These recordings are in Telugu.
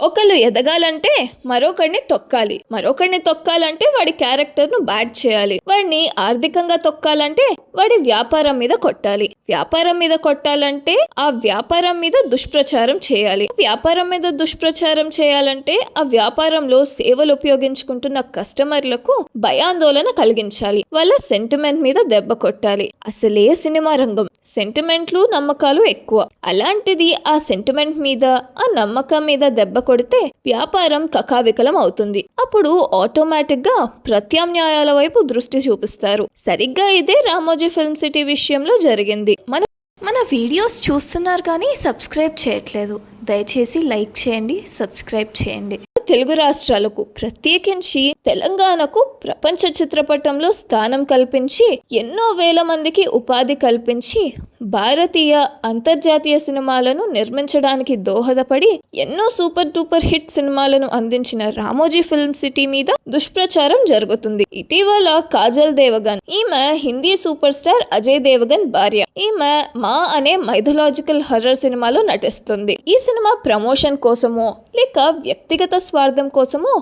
ఒకళ్ళు ఎదగాలంటే మరొకరిని తొక్కాలి. మరొకరిని తొక్కాలంటే వాడి క్యారెక్టర్ను బ్యాడ్ చేయాలి. వాడిని ఆర్థికంగా తొక్కాలంటే వాడి వ్యాపారం మీద కొట్టాలి. వ్యాపారం మీద కొట్టాలంటే ఆ వ్యాపారం మీద దుష్ప్రచారం చేయాలి. వ్యాపారం మీద దుష్ప్రచారం చేయాలంటే ఆ వ్యాపారంలో సేవలు ఉపయోగించుకుంటున్న కస్టమర్లకు భయాందోళన కలిగించాలి. వాళ్ళ సెంటిమెంట్ మీద దెబ్బ కొట్టాలి. అసలే సినిమా రంగం. సెంటిమెంట్లు నమ్మకాలు ఎక్కువ. అలాంటిది ఆ సెంటిమెంట్ మీద ఆ నమ్మకం మీద దెబ్బ కొడితే వ్యాపారం కకావికలం అవుతుంది. అప్పుడు ఆటోమేటిక్గా ప్రత్యామ్నాయాల వైపు దృష్టి చూపిస్తారు. సరిగ్గా ఇదే రామోజీ ఫిల్మ్ సిటీ విషయంలో జరిగింది. మన మన వీడియోస్ చూస్తున్నారు కానీ సబ్స్క్రైబ్ చేయట్లేదు. దయచేసి లైక్ చేయండి సబ్స్క్రైబ్ చేయండి. తెలుగు రాష్ట్రాలకు ప్రత్యేకించి తెలంగాణకు ప్రపంచ చిత్రపటంలో స్థానం కల్పించి ఎన్నో వేల మందికి ఉపాధి కల్పించి భారతీయ అంతర్జాతీయ సినిమాలను నిర్మించడానికి దోహదపడి ఎన్నో సూపర్ డూపర్ హిట్ సినిమాలను అందించిన రామోజీ ఫిల్మ్ సిటీ మీద దుష్ప్రచారం జరుగుతుంది. ఇటీవల కాజల్ దేవగన్ ఈమె హిందీ సూపర్ స్టార్ అజయ్ దేవగన్ భార్య ఈమె మా అనే మైథలాజికల్ హర్రర్ సినిమాలో నటిస్తుంది. ఈ సినిమా ప్రమోషన్ కోసమో లేక వ్యక్తిగత స్వార్థం కోసమో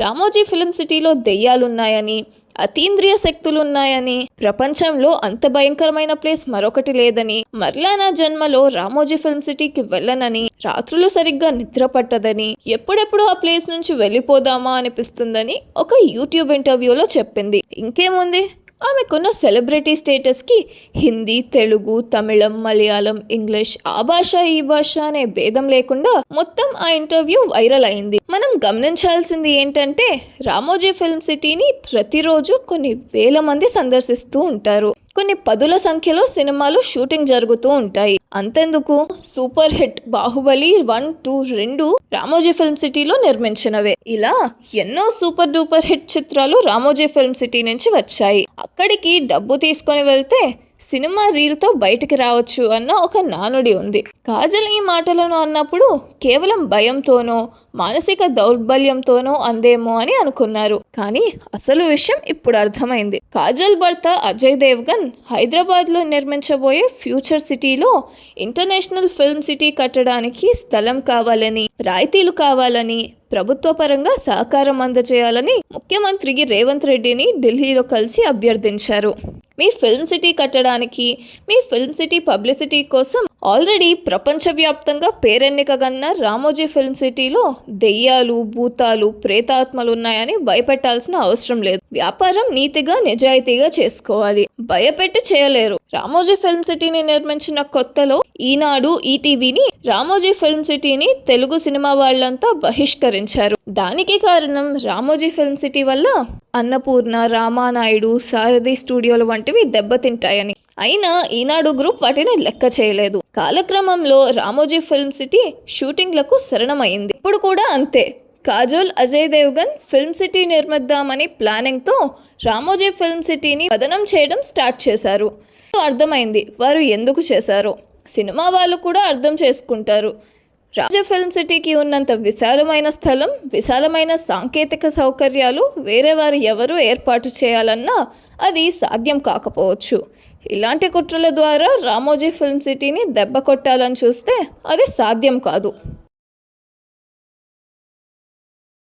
రామోజీ ఫిలిం సిటీలో దెయ్యాలున్నాయని అతీంద్రియ శక్తులు ఉన్నాయని ప్రపంచంలో అంత భయంకరమైన ప్లేస్ మరొకటి లేదని మరలా నా జన్మలో రామోజీ ఫిల్మ్ సిటీకి వెళ్ళనని రాత్రులు సరిగ్గా నిద్ర పట్టదని ఎప్పుడెప్పుడు ఆ ప్లేస్ నుంచి వెళ్ళిపోదామా అనిపిస్తుందని ఒక యూట్యూబ్ ఇంటర్వ్యూలో చెప్పింది. ఇంకేముంది? ఆమెకున్న సెలబ్రిటీ స్టేటస్కి హిందీ తెలుగు తమిళం మలయాళం ఇంగ్లీష్ ఆ భాష ఈ భాష అనే భేదం లేకుండా మొత్తం ఆ ఇంటర్వ్యూ వైరల్ అయింది. మనం గమనించాల్సింది ఏంటంటే రామోజీ ఫిల్మ్ సిటీని ప్రతిరోజు కొన్ని వేల మంది సందర్శిస్తూ ఉంటారు. కొన్ని పదుల సంఖ్యలో సినిమాలు షూటింగ్ జరుగుతూ ఉంటాయి. అంతెందుకు? Super hit Baahubali one two రెండు రామోజీ ఫిల్మ్ సిటీలో నిర్మించినవే. ఇలా ఎన్నో సూపర్ డూపర్ హిట్ చిత్రాలు రామోజీ ఫిల్మ్ సిటీ నుంచి వచ్చాయి. అక్కడికి డబ్బు తీసుకొని వెళ్తే సినిమా రీల్తో బయటికి రావచ్చు అన్న ఒక నానుడి ఉంది. కాజల్ ఈ మాటలను అన్నప్పుడు కేవలం భయంతోనో మానసిక దౌర్బల్యంతోనో అందేమో అని అనుకున్నారు. కానీ అసలు విషయం ఇప్పుడు అర్థమైంది. కాజల్ భర్త అజయ్ దేవ్గన్ హైదరాబాద్లో నిర్మించబోయే ఫ్యూచర్ సిటీలో ఇంటర్నేషనల్ ఫిల్మ్ సిటీ కట్టడానికి స్థలం కావాలని రాయితీలు కావాలని ప్రభుత్వ పరంగా సహకారం అందజేయాలని ముఖ్యమంత్రి రేవంత్ రెడ్డిని ఢిల్లీలో కలిసి అభ్యర్థించారు. మీ ఫిల్మ్ సిటీ కట్టడానికి మీ ఫిల్మ్ సిటీ పబ్లిసిటీ కోసం ఆల్రెడీ ప్రపంచవ్యాప్తంగా పేరెన్నికగన్న రామోజీ ఫిల్మ్ సిటీలో దెయ్యాలు భూతాలు ప్రేతాత్మలు ఉన్నాయని భయపెట్టాల్సిన అవసరం లేదు. వ్యాపారం నీతిగా నిజాయితీగా చేసుకోవాలి. భయపెట్టి చేయలేరు. రామోజీ ఫిల్మ్ సిటీని నిర్మించిన కొత్తలో ఈనాడు ఈటీవీని రామోజీ ఫిల్మ్ సిటీని తెలుగు సినిమా వాళ్ళంతా బహిష్కరించారు. దానికి కారణం రామోజీ ఫిల్మ్ సిటీ వల్ల అన్నపూర్ణ రామానాయుడు సారథి స్టూడియోలు వంటివి దెబ్బతింటాయని. అయినా ఈనాడు గ్రూప్ వాటిని లెక్క చేయలేదు. కాలక్రమంలో రామోజీ ఫిల్మ్ సిటీ షూటింగ్లకు శరణమైంది. ఇప్పుడు కూడా అంతే. కాజోల్ అజయ్ దేవ్గన్ ఫిల్మ్ సిటీ నిర్మిద్దామని ప్లానింగ్తో రామోజీ ఫిల్మ్ సిటీని పతనం చేయడం స్టార్ట్ చేశారు. అర్థమైంది. వారు ఎందుకు చేశారో. సినిమా వాళ్ళు కూడా అర్థం చేసుకుంటారు. రాజ ఫిల్మ్ సిటీకి ఉన్నంత విశాలమైన స్థలం విశాలమైన సాంకేతిక సౌకర్యాలు వేరే వారు ఎవరు ఏర్పాటు చేయాలన్నా అది సాధ్యం కాకపోవచ్చు. ఇలాంటి కుట్రల ద్వారా రామోజీ ఫిల్మ్ సిటీని దెబ్బ కొట్టాలని చూస్తే అది సాధ్యం కాదు.